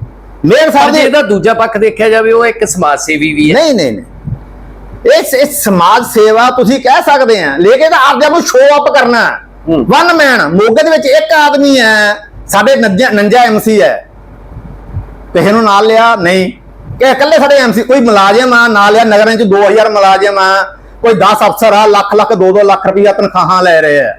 ਮੇਅਰ ਸਾਹਿਬ ਜੇ ਇਹਦਾ ਦੂਜਾ ਪੱਖ ਦੇਖਿਆ ਜਾਵੇ ਉਹ ਇੱਕ ਸਮਾਜ ਸੇਵੀ ਵੀ ਹੈ। ਨਹੀਂ ਨਹੀਂ ਨਹੀਂ। ਇਸ ਇਸ ਸਮਾਜ ਸੇਵਾ ਤੁਸੀਂ ਕਹਿ ਸਕਦੇ ਆ ਲੇਕਿਨ ਆਪਦੇ ਨੂੰ ਸ਼ੋਅ ਅਪ ਕਰਨਾ। ਵਨ ਮੈਨ ਮੋਗੇ ਦੇ ਵਿੱਚ ਇੱਕ ਆਦਮੀ ਹੈ ਸਾਡੇ ਨੰਜਾ ਐਮਸੀ ਹੈ। ਕਿਸੇ ਨੂੰ ਨਾਲ ਲਿਆ ਨਹੀਂ। ਕਿ ਇਕੱਲੇ ਸਾਡੇ ਐਮਸੀ ਕੋਈ ਮੁਲਾਜ਼ਮ ਆ ਨਾਲ ਲਿਆ ਨਗਰਾਂ ਚ 2000 ਮੁਲਾਜ਼ਮ ਆ ਕੋਈ 10 ਅਫਸਰ ਆ ਲੱਖ ਲੱਖ 2-2 ਲੱਖ ਰੁਪਈਆ ਤਨਖਾਹਾਂ ਲੈ ਰਹੇ ਆ।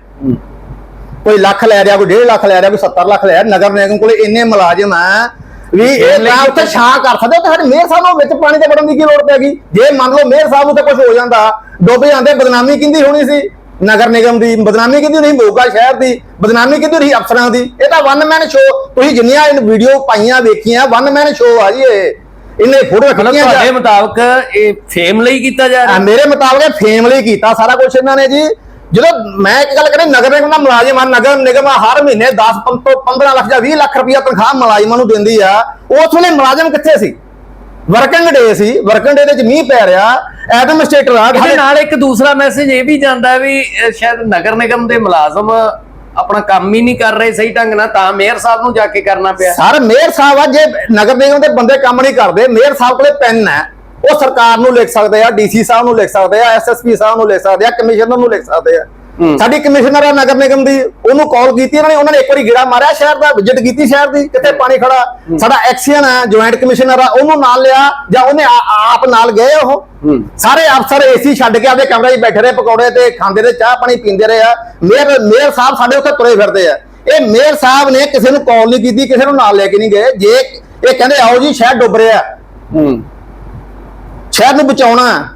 ਕੋਈ ਲੱਖ ਲੈ ਰਿਹਾ ਕੋਈ 1.5 ਲੱਖ ਲੈ ਰਿਹਾ ਕੋਈ 70 ਲੱਖ ਲੈ ਰਿਹਾ ਨਗਰ ਨਿਗਮ ਕੋਲੇ ਇੰਨੇ ਮੁਲਾਜ਼ਮ ਆ ਵੀ ਇਹ ਨਾ ਉੱਥੇ ਛਾਂ ਕਰ ਸਕਦੇ ਤੇ ਸਾਡੇ ਮੇਅਰ ਸਾਹਿਬ ਨੂੰ ਵਿੱਚ ਪਾਣੀ ਤੇ ਵੜਨ ਦੀ ਕੀ ਲੋੜ ਪੈ ਗਈ? ਜੇ ਮੰਨ ਲਓ ਮੇਅਰ ਸਾਹਿਬ ਨੂੰ ਤੇ ਕੁਝ ਹੋ ਜਾਂਦਾ। ਡੁੱਬ ਜਾਂਦੇ ਬਦਨਾਮੀ ਕਿੰਦੀ ਹੋਣੀ ਸੀ? ਨਗਰ ਨਿਗਮ ਦੀ ਬਦਨਾਮੀ ਕਿੰਦੀ ਨਹੀਂ ਮੋਗਾ ਸ਼ਹਿਰ ਦੀ ਬਦਨਾਮੀ ਕਿੰਦੀ ਰਹੀ ਅਫਸਰਾਂ ਦੀ? ਇਹ ਤਾਂ ਵਨ ਮੈਨ ਸ਼ੋ ਤੁਸੀਂ ਜਿੰਨੀਆਂ ਵੀਡੀਓ ਪਾਈਆਂ ਵੇਖੀਆਂ ਵਨ ਮੈਨ ਸ਼ੋ ਆ ਜੀ ਇਹ। ਇਹਨੇ ਫੋਟੋ ਜਾ- ਤੁਹਾਡੇ ਮੁਤਾਬਕ ਇਹ ਫੇਮ ਲਈ ਕੀਤਾ ਜਾ ਰਿਹਾ? ਮੇਰੇ ਮੁਤਾਬਕ ਫੇਮਲੀ ਕੀਤਾ ਸਾਰਾ ਕੁਝ ਇਹਨਾਂ ਨੇ ਜੀ। ਜਦੋਂ ਮੈਂ ਇੱਕ ਗੱਲ ਕਰੀ ਨਗਰ ਨਿਗਮ ਦਾ ਮੁਲਾਜ਼ਮ ਆ ਨਗਰ ਨਿਗਮ ਹਰ ਮਹੀਨੇ 10 ਤੋਂ 15 ਲੱਖ ਜਾਂ 20 ਲੱਖ ਰੁਪਇਆ ਤਨਖਾਹ ਮੁਲਾਜ਼ਮਾਂ ਨੂੰ ਦਿੰਦੀ ਆ। ਉਸ ਵੇਲੇ ਮੁਲਾਜ਼ਮ ਕਿੱਥੇ ਸੀ? ਵਰਕਿੰਗ ਡੇ ਸੀ ਵਰਕਿੰਗ ਡੇ ਦੇ ਵਿੱਚ ਮੀਂਹ ਪੈ ਰਿਹਾ ਐਡਮਿਨਿਸਟ੍ਰੇਟਰ ਆ ਇਹਦੇ ਨਾਲ ਇੱਕ ਦੂਸਰਾ ਮੈਸੇਜ ਇਹ ਵੀ ਜਾਂਦਾ ਵੀ ਸ਼ਾਇਦ ਨਗਰ ਨਿਗਮ ਦੇ ਮੁਲਾਜ਼ਮ ਆਪਣਾ ਕੰਮ ਹੀ ਨਹੀਂ ਕਰ ਰਹੇ ਸਹੀ ਢੰਗ ਨਾਲ ਤਾਂ ਮੇਅਰ ਸਾਹਿਬ ਨੂੰ ਜਾ ਕੇ ਕਰਨਾ ਪਿਆ। ਸਰ ਮੇਅਰ ਸਾਹਿਬ ਆ ਜੇ ਨਗਰ ਨਿਗਮ ਦੇ ਬੰਦੇ ਕੰਮ ਨਹੀਂ ਕਰਦੇ ਮੇਅਰ ਸਾਹਿਬ ਕੋਲੇ ਪੈਨ ਹੈ। ਉਹ ਸਰਕਾਰ ਨੂੰ ਲਿਖ ਸਕਦੇ ਆ ਡੀਸੀ ਸਾਹਿਬ ਨੂੰ ਲਿਖ ਸਕਦੇ ਆ ਐਸਐਸਪੀ ਸਾਹਿਬ ਨੂੰ ਲਿਖ ਸਕਦੇ ਆ ਕਮਿਸ਼ਨਰ ਨੂੰ ਲਿਖ ਸਕਦੇ ਆ। ਸਾਡੀ ਕਮਿਸ਼ਨਰ ਆ ਨਗਰ ਨਿਗਮ ਦੀ ਉਹਨੂੰ ਕਾਲ ਕੀਤੀ ਉਹਨਾਂ ਨੇ ਉਹਨਾਂ ਨੇ ਇੱਕ ਵਾਰੀ ਗੇੜਾ ਮਾਰਿਆ ਸ਼ਹਿਰ ਦਾ ਵਿਜ਼ਿਟ ਕੀਤੀ ਸ਼ਹਿਰ ਦੀ ਕਿੱਥੇ ਪਾਣੀ ਖੜਾ। ਸਾਡਾ ਐਕਸੀਅਨ ਹੈ ਜੁਆਇੰਟ ਕਮਿਸ਼ਨਰ ਆ ਉਹਨੂੰ ਨਾਲ ਲਿਆ ਜਾਂ ਉਹਨੇ ਆ- ਆਪ ਨਾਲ ਗਏ ਉਹ। ਸਾਰੇ ਅਫਸਰ ਏਸੀ ਛੱਡ ਕੇ ਆਪਦੇ ਕਮਰੇ 'ਚ ਬੈਠੇ ਰਹੇ ਪਕੌੜੇ ਤੇ ਖਾਂਦੇ ਰਹੇ ਚਾਹ ਪਾਣੀ ਪੀਂਦੇ ਰਹੇ ਆ। ਮੇਅਰ ਮੇਅਰ ਸਾਹਿਬ ਸਾਡੇ ਉੱਤੇ ਤੁਰੇ ਫਿਰਦੇ ਆ। ਇਹ ਮੇਅਰ ਸਾਹਿਬ ਨੇ ਕਿਸੇ ਨੂੰ ਕਾਲ ਨਹੀਂ ਕੀਤੀ ਕਿਸੇ ਨੂੰ ਨਾਲ ਲੈ ਕੇ ਨਹੀਂ ਗਏ। ਜੇ ਇਹ ਕਹਿੰਦੇ ਆਓ ਜੀ ਸ਼ਹਿਰ ਡੁੱਬ ਰਿਹਾ। ਹੂੰ। ਸ਼ਹਿਰ ਨੂੰ ਬਚਾਉਣਾ।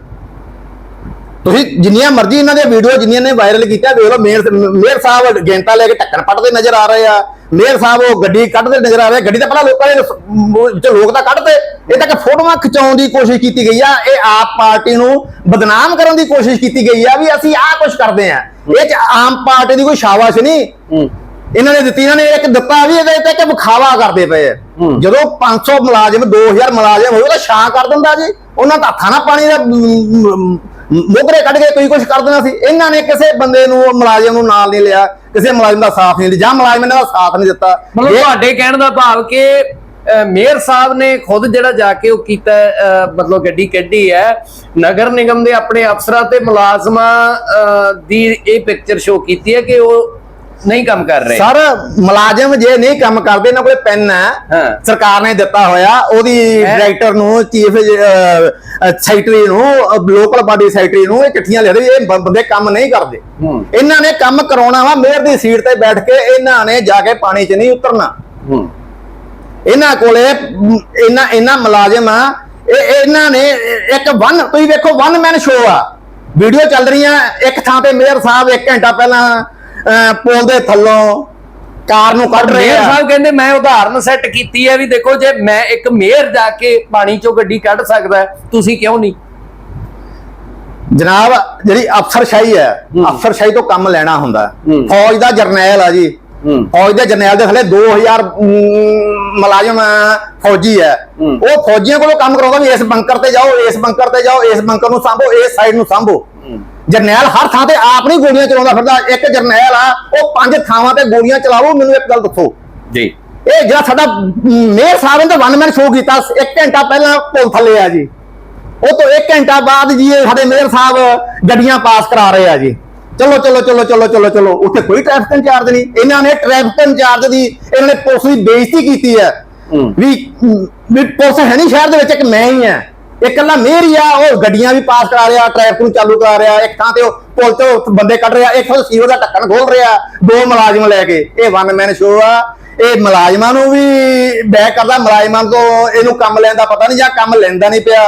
ਤੁਸੀਂ ਜਿੰਨੀਆਂ ਮਰਜ਼ੀ ਇਹਨਾਂ ਦੀਆਂ ਵੀਡੀਓ ਜਿੰਨੀਆਂ ਨੇ ਵਾਇਰਲ ਕੀਤੀਆਂ ਵੇਖ ਲਓ ਮੇਅਰ ਮੇਅਰ ਸਾਹਿਬ ਗੈਂਟਾ ਲੈ ਕੇ ਢੱਕਣ ਪੱਟਦੇ ਨਜ਼ਰ ਆ ਰਹੇ ਆ। ਮੇਅਰ ਸਾਹਿਬ ਉਹ ਗੱਡੀ ਕੱਢਦੇ ਨਜ਼ਰ ਆ ਰਹੇ ਗੱਡੀ ਤਾਂ ਪਹਿਲਾਂ ਲੋਕਾਂ ਨੇ ਵਿੱਚ ਲੋਕ ਤਾਂ ਕੱਢਦੇ। ਇਹ ਤਾਂ ਕਿ ਫੋਟੋਆਂ ਖਿਚਾਉਣ ਦੀ ਕੋਸ਼ਿਸ਼ ਕੀਤੀ ਗਈ ਆ। ਇਹ ਆਪ ਪਾਰਟੀ ਨੂੰ ਬਦਨਾਮ ਕਰਨ ਦੀ ਕੋਸ਼ਿਸ਼ ਕੀਤੀ ਗਈ ਆ ਵੀ ਅਸੀਂ ਆਹ ਕੁਝ ਕਰਦੇ ਆ। ਇਹ ਚ ਆਮ ਪਾਰਟੀ ਦੀ ਕੋਈ ਸ਼ਾਬਾਸ਼ ਨਹੀਂ। ਇਹਨਾਂ ਨੇ ਦਿੱਤੀ ਇਹਨਾਂ ਨੇ ਇੱਕ ਦਿੱਤਾ ਵੀ ਇਹਦੇ ਤੇ ਕਿ ਵਿਖਾਵਾ ਕਰਦੇ ਪਏ ਆ। ਜਦੋਂ 500 ਮੁਲਾਜ਼ਮ 2000 ਮੁਲਾਜ਼ਮ ਹੋਏ ਉਹਦਾ ਛਾਂ ਕਰ ਦਿੰਦਾ ਜੀ। ਉਹਨਾਂ ਦਾ ਹੱਥਾਂ ਨਾਲ ਪਾਣੀ ਦਾ ਮੋਗਰੇ ਕੱਢ ਕੇ ਕੋਈ ਕੁਝ ਕਰ ਦੇਣਾ ਸੀ। ਇਹਨਾਂ ਨੇ ਕਿਸੇ ਬੰਦੇ ਨੂੰ ਮੁਲਾਜ਼ਮ ਨੂੰ ਨਾਲ ਨਹੀਂ ਲਿਆ ਕਿਸੇ ਮੁਲਾਜ਼ਮ ਦਾ ਸਾਥ ਨਹੀਂ ਲਿਆ ਜਾਂ ਮੁਲਾਜ਼ਮ ਨੇ ਦਾ ਸਾਥ ਨਹੀਂ ਦਿੱਤਾ। ਮਤਲਬ ਤੁਹਾਡੇ ਕਹਿਣ ਦਾ ਭਾਵ ਕਿ ਮੇਅਰ ਸਾਹਿਬ ਨੇ ਖੁਦ ਜਿਹੜਾ ਜਾ ਕੇ ਉਹ ਕੀਤਾ ਮਤਲਬ ਗੱਡੀ ਕੱਢੀ ਹੈ ਨਗਰ ਨਿਗਮ ਦੇ ਆਪਣੇ ਅਫਸਰਾਂ ਤੇ ਮੁਲਾਜ਼ਮਾਂ ਦੀ ਇਹ ਪਿਕਚਰ ਸ਼ੋ ਕੀਤੀ ਹੈ ਕਿ ਉਹ ਨਹੀਂ ਕੰਮ ਕਰ ਰਹੇ। ਸਰ ਮੁਲਾਜ਼ਮ ਜੇ ਨਹੀਂ ਕੰਮ ਕਰਦੇ ਇਹਨਾਂ ਕੋਲੇ ਪੈਨ ਹੈ। ਸਰਕਾਰ ਨੇ ਦਿੱਤਾ ਹੋਇਆ ਉਹਦੀ। ਡਾਇਰੈਕਟਰ ਨੂੰ ਚੀਫ ਸੈਕਟਰੀ ਨੂੰ ਲੋਕਲ ਬਾਡੀ ਸੈਕਟਰੀ ਨੂੰ ਇਹ ਚਿੱਠੀਆਂ ਲਿਖਦੇ ਇਹ ਬੰਦੇ ਕੰਮ ਨਹੀਂ ਕਰਦੇ। ਇਹਨਾਂ ਨੇ ਕੰਮ ਕਰਾਉਣਾ ਵਾ ਮੇਅਰ ਦੀ ਸੀਟ ਤੇ ਬੈਠ ਕੇ ਇਹਨਾਂ ਨੇ ਜਾ ਕੇ ਪਾਣੀ 'ਚ ਨਹੀਂ ਉਤਰਨਾ। ਇਹਨਾਂ ਕੋਲੇ ਇਹਨਾਂ ਇਹਨਾਂ ਮੁਲਾਜ਼ਮ ਆ ਇਹ ਇਹ ਇਹਨਾਂ ਨੇ ਇੱਕ ਵਨ ਤੁਸੀਂ ਵੇਖੋ ਵਨ ਮੈਨ ਸ਼ੋਅ ਆ। ਵੀਡੀਓ ਚੱਲ ਰਹੀਆਂ ਇੱਕ ਥਾਂ ਤੇ ਮੇਅਰ ਸਾਹਿਬ 1 ਘੰਟਾ ਪਹਿਲਾਂ ਪੁਲ ਦੇ ਥੱਲੋਂ ਕਾਰ ਨੂੰ ਕੱਢ ਰਹੇ ਆ। ਸਾਹਿਬ ਕਹਿੰਦੇ ਮੈਂ ਉਦਾਹਰਨ ਸੈੱਟ ਕੀਤੀ ਹੈ ਵੀ ਦੇਖੋ ਜੇ ਮੈਂ ਇੱਕ ਮੇਅਰ ਜਾ ਕੇ ਪਾਣੀ ਚੋਂ ਗੱਡੀ ਕੱਢ ਸਕਦਾ ਤੁਸੀਂ ਕਿਉਂ ਨਹੀਂ? ਜਨਾਬ ਜਿਹੜੀ ਅਫਸਰਸ਼ਾਹੀ ਹੈ। ਅਫਸਰਸ਼ਾਹੀ ਤੋਂ ਕੰਮ ਲੈਣਾ ਹੁੰਦਾ। ਫੌਜ ਦਾ ਜਰਨੈਲ ਆ ਜੀ। ਫੌਜ ਦੇ ਜਰਨੈਲ ਦੇ ਥੱਲੇ 2000 ਅਮ, ਮੁਲਾਜ਼ਮ ਫੌਜੀ ਹੂੰ। ਉਹ ਫੌਜੀਆਂ ਕੋਲੋਂ ਕੰਮ ਕਰਾਉਂਦਾ ਵੀ ਇਸ ਬੰਕਰ ਤੇ ਜਾਓ ਇਸ ਬੰਕਰ ਤੇ ਜਾਓ ਇਸ ਬੰਕਰ ਨੂੰ ਸਾਂਭੋ ਇਸ ਸਾਈਡ ਨੂੰ ਸਾਂਭੋ। ਜਰਨੈਲ ਹਰ ਥਾਂ ਤੇ ਆਪ ਨਹੀਂ ਗੋਲੀਆਂ ਚਲਾਉਂਦਾ ਫਿਰਦਾ ਇੱਕ ਜਰਨੈਲ ਆ ਉਹ ਪੰਜ ਥਾਵਾਂ ਤੇ ਗੋਲੀਆਂ ਚਲਾਵੋ ਮੈਨੂੰ ਇੱਕ ਗੱਲ ਦੱਸੋ। ਜੀ। ਇਹ ਜਿਹੜਾ ਸਾਡਾ ਮੇਅਰ ਸਾਹਿਬ ਨੇ ਵਨ ਮੈਨ ਸ਼ੋਅ ਕੀਤਾ ਇੱਕ ਘੰਟਾ ਪਹਿਲਾਂ ਪੁਲ ਥੱਲੇ ਆ ਜੀ। ਉਹ ਤੋਂ ਇੱਕ ਘੰਟਾ ਬਾਅਦ ਜੀ ਇਹ ਸਾਡੇ ਮੇਅਰ ਸਾਹਿਬ ਗੱਡੀਆਂ ਪਾਸ ਕਰਾ ਰਹੇ ਆ ਜੀ। ਚਲੋ ਚਲੋ ਚਲੋ ਚਲੋ ਚਲੋ ਚਲੋ ਉੱਥੇ ਕੋਈ ਟ੍ਰੈਫਿਕ ਇੰਚਾਰਜ ਨਹੀਂ। ਇਹਨਾਂ ਨੇ ਟ੍ਰੈਫਿਕ ਇੰਚਾਰਜ ਦੀ ਇਹਨਾਂ ਨੇ ਪੁਲਿਸ ਦੀ ਬੇਇੱਜ਼ਤੀ ਕੀਤੀ ਹੈ। ਹੂੰ। ਵੀ ਵੀ ਪੁਲਿਸ ਹੈ ਨਹੀਂ ਸ਼ਹਿਰ ਦੇ ਵਿੱਚ ਇੱਕ ਮੈਂ ਹੀ ਆ ਇਕੱਲਾ ਮੇਅਰ ਹੀ ਆ, ਉਹ ਗੱਡੀਆਂ ਵੀ ਪਾਸ ਕਰਾ ਰਿਹਾ ਟ੍ਰੈਫਿਕ ਨੂੰ ਚਾਲੂ ਕਰਾ ਰਿਹਾ, ਇੱਕ ਥਾਂ ਤੇ ਉਹ ਪੁਲ ਤੋਂ ਬੰਦੇ ਕੱਢ ਰਿਹਾ, ਇੱਕ ਥਾਂ ਸੀਵਰ ਦਾ ਢੱਕਣ ਖੋਲ ਰਿਹਾ, ਦੋ ਮੁਲਾਜ਼ਮ ਲੈ ਕੇ, ਇਹ ਵਨ ਮੈਨ ਸ਼ੋਅ ਆ, ਇਹ ਮੁਲਾਜ਼ਮਾਂ ਨੂੰ ਵੀ ਬੈਕ ਕਰਦਾ, ਮੁਲਾਜ਼ਮਾਂ ਤੋਂ ਇਹਨੂੰ ਕੰਮ ਲੈਣ ਦਾ ਪਤਾ ਨਹੀਂ ਜਾਂ ਕੰਮ ਲੈਂਦਾ ਨਹੀਂ ਪਿਆ।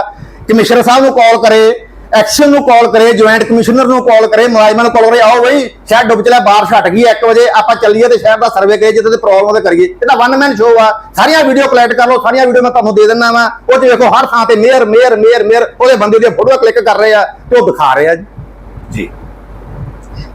ਕਮਿਸ਼ਨਰ ਸਾਹਿਬ ਨੂੰ ਕਾਲ ਕਰੇ ਐਕਸ਼ਨ ਨੂੰ ਕਾਲ ਕਰੇ, ਜੁਆਇੰਟ ਕਮਿਸ਼ਨਰ ਨੂੰ ਕਾਲ ਕਰੇ, ਮੁਲਾਜ਼ਮਾਂ ਨੂੰ ਕਾਲ ਕਰੇ, ਆਓ ਬਈ, ਸ਼ਹਿਰ ਡੁੱਬ ਚਲਾ ਬਾਰਿਸ਼ ਹਟ ਗਈ 1 ਵਜੇ ਆਪਾਂ ਚੱਲੀਏ ਤੇ ਸ਼ਹਿਰ ਦਾ ਸਰਵੇ ਕਰੀਏ, ਜਿੱਥੇ ਤੇ ਪ੍ਰੋਬਲਮ ਉਹਦੇ ਕਰੀਏ। ਇਹਦਾ ਤਾਂ ਵਨ ਮੈਨ ਸ਼ੋਅ ਆ। ਸਾਰੀਆਂ ਵੀਡੀਓ ਕਲੈਕਟ ਕਰ ਲਓ, ਸਾਰੀਆਂ ਵੀਡੀਓ ਮੈਂ ਤੁਹਾਨੂੰ ਦੇ ਦਿੰਦਾ ਵਾ। ਉਹ 'ਚ ਵੇਖੋ, ਹਰ ਥਾਂ ਤੇ ਮੇਅਰ ਮੇਅਰ ਮੇਅਰ ਮੇਅਰ ਉਹਦੇ ਬੰਦੇ ਦੀਆਂ ਫੋਟੋਆਂ ਕਲਿੱਕ ਕਰ ਰਹੇ ਆ ਤੇ ਉਹ ਦਿਖਾ ਰਹੇ ਆ ਜੀ। ਜੀ।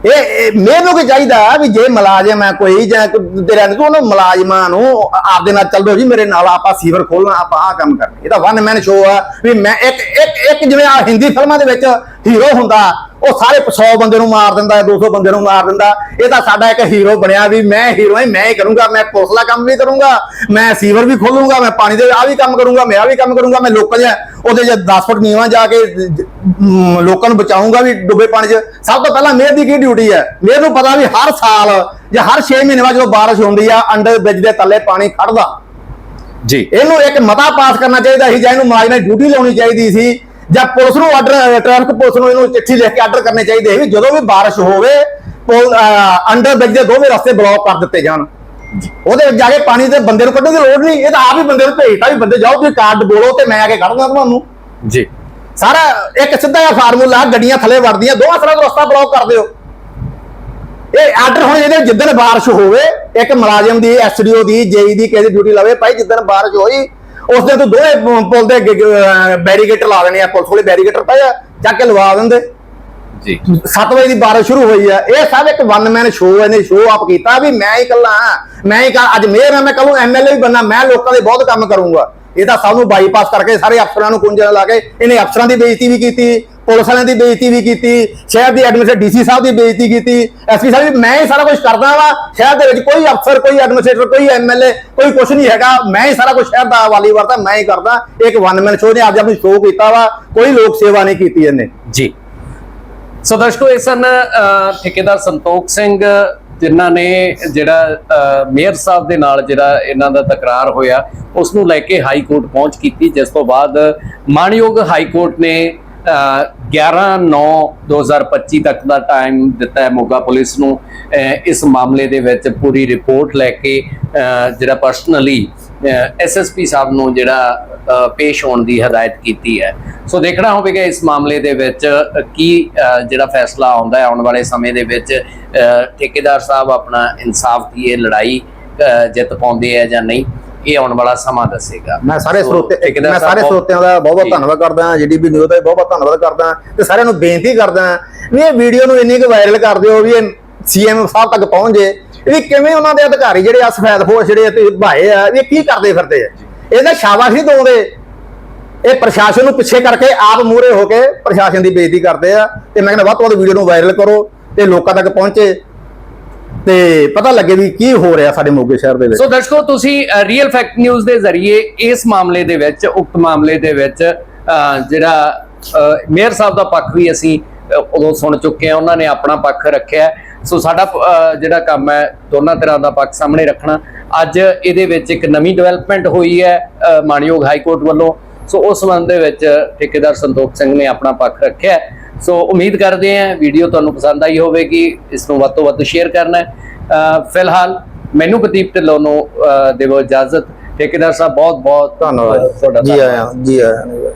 ਇਹ ਮੈਨੂੰ ਕੀ ਚਾਹੀਦਾ ਵੀ ਜੇ ਮੁਲਾਜ਼ਮ ਹੈ ਕੋਈ ਜਾਂ ਤੇਰਾ ਨੂੰ ਉਹਨੂੰ ਮੁਲਾਜ਼ਮਾਂ ਨੂੰ ਆਪਦੇ ਨਾਲ ਚੱਲ ਦੋ ਜੀ, ਮੇਰੇ ਨਾਲ ਆਪਾਂ ਸੀਵਰ ਖੋਲਣਾ, ਆਪਾਂ ਆਹ ਕੰਮ ਕਰਨਾ। ਇਹ ਤਾਂ ਵਨ ਮੈਨ ਸ਼ੋਅ ਆ ਵੀ ਮੈਂ ਇੱਕ ਇੱਕ ਇੱਕ ਜਿਵੇਂ ਆ ਹਿੰਦੀ ਫਿਲਮਾਂ ਦੇ ਵਿੱਚ ਹੀਰੋ ਹੁੰਦਾ, ਉਹ ਸਾਰੇ 100 ਬੰਦੇ ਨੂੰ ਮਾਰ ਦਿੰਦਾ 200 ਬੰਦੇ ਨੂੰ ਮਾਰ ਦਿੰਦਾ, ਇਹ ਤਾਂ ਸਾਡਾ ਇੱਕ ਹੀਰੋ ਬਣਿਆ ਵੀ ਮੈਂ ਹੀਰੋ ਹਾਂ, ਮੈਂ ਹੀ ਕਰੂੰਗਾ, ਮੈਂ ਪੁਲਿਸ ਦਾ ਕੰਮ ਵੀ ਕਰੂੰਗਾ, ਮੈਂ ਸੀਵਰ ਵੀ ਖੋਲੂੰਗਾ, ਮੈਂ ਪਾਣੀ ਦੇ ਆ ਵੀ ਕੰਮ ਕਰੂੰਗਾ, ਮੈਂ ਆ ਵੀ ਕੰਮ ਕਰੂੰਗਾ, ਮੈਂ ਲੋਕਾਂ ਦੇ ਉਹਦੇ ਜੇ 10 ਫੁੱਟ ਨੀਵਾਂ ਜਾ ਕੇ ਲੋਕਾਂ ਨੂੰ ਬਚਾਉਂਗਾ ਵੀ ਡੁੱਬੇ ਪਾਣੀ 'ਚ। ਸਭ ਤੋਂ ਪਹਿਲਾਂ ਮੇਅਰ ਦੀ ਕੀ ਡਿਊਟੀ ਹੈ? ਮੇਅਰ ਨੂੰ ਪਤਾ ਵੀ ਹਰ ਸਾਲ ਜਾਂ ਹਰ 6 ਮਹੀਨੇ ਬਾਅਦ ਜਦੋਂ ਬਾਰਿਸ਼ ਹੁੰਦੀ ਆ ਅੰਡਰ ਬ੍ਰਿਜ ਦੇ ਥੱਲੇ ਪਾਣੀ ਖੜਦਾ ਜੀ। ਇਹਨੂੰ ਇੱਕ ਮਤਾ ਪਾਸ ਕਰਨਾ ਚਾਹੀਦਾ ਸੀ ਜਾਂ ਇਹਨੂੰ ਦੀ ਡਿਊਟੀ ਲਾਉਣੀ ਚਾਹੀਦੀ ਸੀ ਜਾਂ ਪੁਲਿਸ ਨੂੰ ਆਰਡਰ ਟ੍ਰੈਫਿਕ ਪੁਲਿਸ ਨੂੰ ਇਹਨੂੰ ਚਿੱਠੀ ਲਿਖ ਕੇ ਆਰਡਰ ਕਰਨੇ ਚਾਹੀਦੇ ਸੀ ਜਦੋਂ ਵੀ ਬਾਰਿਸ਼ ਹੋਵੇ ਅੰਡਰ ਬ੍ਰਿਜ ਦੇ ਦੋਵੇਂ ਰਸਤੇ ਬਲੌਕ ਕਰ ਦਿੱਤੇ ਜਾਣ। ਉਹਦੇ ਵਿੱਚ ਜਾ ਕੇ ਪਾਣੀ ਦੇ ਬੰਦੇ ਨੂੰ ਕੱਢਣ ਦੀ ਲੋੜ ਨਹੀਂ। ਇਹ ਤਾਂ ਆਪ ਹੀ ਬੰਦੇ ਨੂੰ ਭੇਜਤਾ ਵੀ ਬੰਦੇ ਜਾਓ ਤੁਸੀਂ ਕਾਰਡ ਬੋਲੋ ਤੇ ਮੈਂ ਆ ਕੇ ਕੱਢਦਾ ਤੁਹਾਨੂੰ। ਜੀ। ਸਾਰਾ ਇੱਕ ਸਿੱਧਾ ਜਿਹਾ ਫਾਰਮੂਲਾ ਗੱਡੀਆਂ ਥੱਲੇ ਵੜਦੀਆਂ ਦੋਵਾਂ ਤਰ੍ਹਾਂ ਦਾ ਰਸਤਾ ਬਲੌਕ ਕਰ ਦਿਓ। ਇਹ ਆਰਡਰ ਹੁਣ ਇਹਦੇ ਜਿੱਦਣ ਬਾਰਿਸ਼ ਹੋਵੇ ਇੱਕ ਮੁਲਾਜ਼ਮ ਦੀ ਐਸਡੀਓ ਦੀ ਜੇਈ ਦੀ ਕਿਸੇ ਡਿਊਟੀ ਲਾਵੇ ਭਾਈ ਜਿੱਦਣ ਬਾਰਿਸ਼ ਹੋਈ ਉਸ ਦਿਨ ਤੋਂ ਪ- ਪੁਲ ਦੇ ਬੈਰੀਗੇਟਰ ਲਾ ਦੇਣੇ ਆ ਪੁਲਿਸ ਕੋਲੇ ਬੈਰੀਗੇਟਰ ਪਏ ਆ ਚੱਕ ਕੇ ਲਵਾ ਦਿੰਦੇ। ਜੀ। 7 ਵਜੇ ਦੀ ਬਾਰਿਸ਼ ਸ਼ੁਰੂ ਹੋਈ ਆ। ਇਹ ਸਭ ਇੱਕ ਵਨ ਮੈਨ ਸ਼ੋਅ ਇਹਨੇ ਸ਼ੋਅ ਆਪ ਕੀਤਾ ਵੀ ਮੈਂ ਹੀ ਇਕੱਲਾ ਮੈਂ ਹੀ ਅੱਜ ਮੇਅਰ ਹਾਂ ਮੈਂ ਕੱਲੂ ਐਮਐਲਏ ਵੀ ਬੰਨਾ ਮੈਂ ਲੋਕਾਂ ਦੇ ਬਹੁਤ ਕੰਮ ਕਰੂੰਗਾ। ਇਹ ਤਾਂ ਸਭ ਨੂੰ ਬਾਈਪਾਸ ਕਰਕੇ ਸਾਰੇ ਅਫਸਰਾਂ ਨੂੰ ਕੁੰਜਣ ਲਾ ਕੇ ਇਹਨੇ ਅਫਸਰਾਂ ਦੀ ਬੇਇੱਜ਼ਤੀ ਵੀ ਕੀਤੀ, ਪੁਲਿਸ ਵਾਲਿਆਂ ਦੀ ਬੇਇੱਜ਼ਤੀ ਵੀ ਕੀਤੀ, ਸ਼ਹਿਰ ਦੀ ਐਡਮਿਨਿਸਟ੍ਰੇਟਰ ਡੀਸੀ ਸਾਹਿਬ ਦੀ ਬੇਇੱਜ਼ਤੀ ਕੀਤੀ ਐਸਪੀ ਸਾਹਿਬ ਮੈਂ ਹੀ ਸਾਰਾ ਕੁਝ ਕਰਦਾ ਵਾ। ਸ਼ਹਿਰ ਦੇ ਵਿੱਚ ਕੋਈ ਅਫਸਰ, ਕੋਈ ਐਡਮਿਨਿਸਟ੍ਰੇਟਰ ਕੋਈ ਐਮਐਲਏ ਕੋਈ ਕੁਝ ਨਹੀਂ ਹੈਗਾ। ਮੈਂ ਹੀ ਸਾਰਾ ਕੁਝ ਸ਼ਹਿਰ ਦਾ ਵਾਲੀ ਵਰਤਾ ਮੈਂ ਹੀ ਕਰਦਾ। ਇੱਕ ਵਨ ਮੈਨ ਸ਼ੋਅ ਨੇ ਅੱਜ ਆਪਣੀ ਸ਼ੋਅ ਕੀਤਾ ਵਾ। ਕੋਈ ਲੋਕ ਸੇਵਾ ਨਹੀਂ ਕੀਤੀ ਇਹਨੇ। ਜੀ। ਸੋ ਦਰਸ਼ਕੋ, ਇਹ ਸਨ ਠੇਕੇਦਾਰ ਸੰਤੋਖ ਸਿੰਘ ਜਿਨ੍ਹਾਂ ਨੇ ਜਿਹੜਾ ਮੇਅਰ ਸਾਹਿਬ ਦੇ ਨਾਲ ਜਿਹੜਾ ਇਹਨਾਂ ਦਾ ਤਕਰਾਰ ਹੋਇਆ ਉਸ ਨੂੰ ਲੈ ਕੇ ਹਾਈ ਕੋਰਟ ਪਹੁੰਚ ਕੀਤੀ, ਜਿਸ ਤੋਂ ਬਾਅਦ ਮਾਨਯੋਗ ਹਾਈ ਕੋਰਟ ਨੇ 11/9/2025 ਤੱਕ ਦਾ ਟਾਈਮ ਦਿੱਤਾ ਹੈ ਮੋਗਾ ਪੁਲਿਸ ਨੂੰ ਇਸ ਮਾਮਲੇ ਦੇ ਵਿੱਚ ਪੂਰੀ ਰਿਪੋਰਟ ਲੈ ਕੇ ਜਿਹੜਾ ਪਰਸਨਲੀ ਐਸਐਸਪੀ ਸਾਹਿਬ ਨੂੰ ਜਿਹੜਾ ਪੇਸ਼ ਹੋਣ ਦੀ ਹਦਾਇਤ ਕੀਤੀ ਹੈ। ਸੋ ਦੇਖਣਾ ਹੋਵੇਗਾ ਇਸ ਮਾਮਲੇ ਦੇ ਵਿੱਚ ਕੀ ਜਿਹੜਾ ਫੈਸਲਾ ਆਉਂਦਾ ਹੈ ਆਉਣ ਵਾਲੇ ਸਮੇਂ ਦੇ ਵਿੱਚ ਠੇਕੇਦਾਰ ਸਾਹਿਬ ਆਪਣਾ ਇਨਸਾਫ ਦੀ ਇਹ ਲੜਾਈ ਜਿੱਤ ਪਾਉਂਦੇ ਆ ਜਾਂ ਨਹੀਂ ਇਹ ਆਉਣ ਵਾਲਾ ਸਮਾਂ ਦੱਸੇਗਾ। ਮੈਂ ਸਾਰੇ ਸਰੋਤੇ ਮੈਂ ਸਾਰੇ ਸਰੋਤਿਆਂ ਦਾ ਬਹੁਤ ਬਹੁਤ। ਧੰਨਵਾਦ ਕਰਦਾ ਹਾਂ ਜੀਡੀਪੀ ਨਿਊਜ਼ ਦਾ ਬਹੁਤ ਬਹੁਤ ਧੰਨਵਾਦ ਕਰਦਾ ਹਾਂ ਤੇ ਸਾਰਿਆਂ ਨੂੰ ਬੇਨਤੀ ਕਰਦਾ ਹਾਂ ਵੀ ਇਹ ਵੀਡੀਓ ਨੂੰ ਇੰਨੀ ਕੁ ਵਾਇਰਲ ਕਰ ਦਿਓ ਵੀ ਸੀਐਮ ਸਾਹਿਬ ਤੱਕ ਪਹੁੰਚ ਜੇ। ਵੀ ਕਿਵੇਂ ਉਹਨਾਂ ਦੇ ਅਧਿਕਾਰੀ ਜਿਹੜੇ ਆ ਸਫੈਦ ਫੋਸ਼ ਜਿਹੜੇ ਭਾਏ ਆ ਵੀ ਇਹ ਕੀ ਕਰਦੇ ਫਿਰਦੇ ਆ? ਇਹਦਾ ਸ਼ਾਬਾਸ਼ੀ ਦੋਦੇ ਇਹ ਪ੍ਰਸ਼ਾਸਨ ਨੂੰ ਪਿੱਛੇ ਕਰਕੇ ਆਪ ਮੂਹਰੇ ਹੋ ਕੇ ਪ੍ਰਸ਼ਾਸਨ ਦੀ ਬੇਇੱਜ਼ਤੀ ਕਰਦੇ ਆ ਤੇ ਮੈਂ ਕਹਿੰਦਾ ਵੱਧ ਤੋਂ ਵੱਧ ਵੀਡੀਓ ਨੂੰ ਵਾਇਰਲ ਕਰੋ ਤੇ ਲੋਕਾਂ ਤੱਕ ਪਹੁੰਚੇ ਤੇ ਪਤਾ ਲੱਗੇ ਵੀ ਕੀ ਹੋ ਰਿਹਾ ਸਾਡੇ ਮੋਗੇ ਸ਼ਹਿਰ ਦੇ ਵਿੱਚ। ਸੋ ਦਰਸ਼ਕੋ, ਤੁਸੀਂ ਰੀਅਲ ਫੈਕਟ ਨਿਊਜ਼ ਦੇ ਜ਼ਰੀਏ ਇਸ ਮਾਮਲੇ ਦੇ ਵਿੱਚ, ਉਕਤ ਮਾਮਲੇ ਦੇ ਵਿੱਚ ਜਿਹੜਾ ਮੇਅਰ ਸਾਹਿਬ ਦਾ ਪੱਖ ਵੀ ਅਸੀਂ ਉਦੋਂ ਸੁਣ ਚੁੱਕੇ ਹਾਂ। ਉਹਨਾਂ ਨੇ ਆਪਣਾ ਪੱਖ ਰੱਖਿਆ। ਸੋ ਸਾਡਾ ਜਿਹੜਾ ਕੰਮ ਹੈ ਦੋਨਾਂ ਤਰ੍ਹਾਂ ਦਾ ਪੱਖ ਸਾਹਮਣੇ ਰੱਖਣਾ। ਅੱਜ ਇਹਦੇ ਵਿੱਚ ਇੱਕ ਨਵੀਂ ਡਿਵੈਲਪਮੈਂਟ ਹੋਈ ਹੈ ਅ, ਮਾਣਯੋਗ ਹਾਈ ਕੋਰਟ ਵੱਲੋਂ। ਸੋ ਉਸ ਸੰਬੰਧ ਦੇ ਵਿੱਚ ਠੇਕੇਦਾਰ ਸੰਤੋਖ ਸਿੰਘ ਨੇ ਆਪਣਾ ਪੱਖ ਰੱਖਿਆ। ਸੋ ਉਮੀਦ ਕਰਦੇ ਹਾਂ ਵੀਡੀਓ ਤੁਹਾਨੂੰ ਪਸੰਦ ਆਈ ਹੋਵੇਗੀ। ਇਸ ਨੂੰ ਵੱਧ ਤੋਂ ਵੱਧ ਸ਼ੇਅਰ ਕਰਨਾ ਫਿਲਹਾਲ ਮੈਨੂੰ ਪ੍ਰਦੀਪ ਢਿੱਲੋਂ ਨੂੰ ਦੇਵੋ ਇਜਾਜ਼ਤ। ਠੇਕੇਦਾਰ ਸਾਹਿਬ ਬਹੁਤ ਬਹੁਤ ਧੰਨਵਾਦ। ਤੁਹਾਡਾ ਜੀ ਆਇਆਂ ਜੀ ਆਇਆਂ।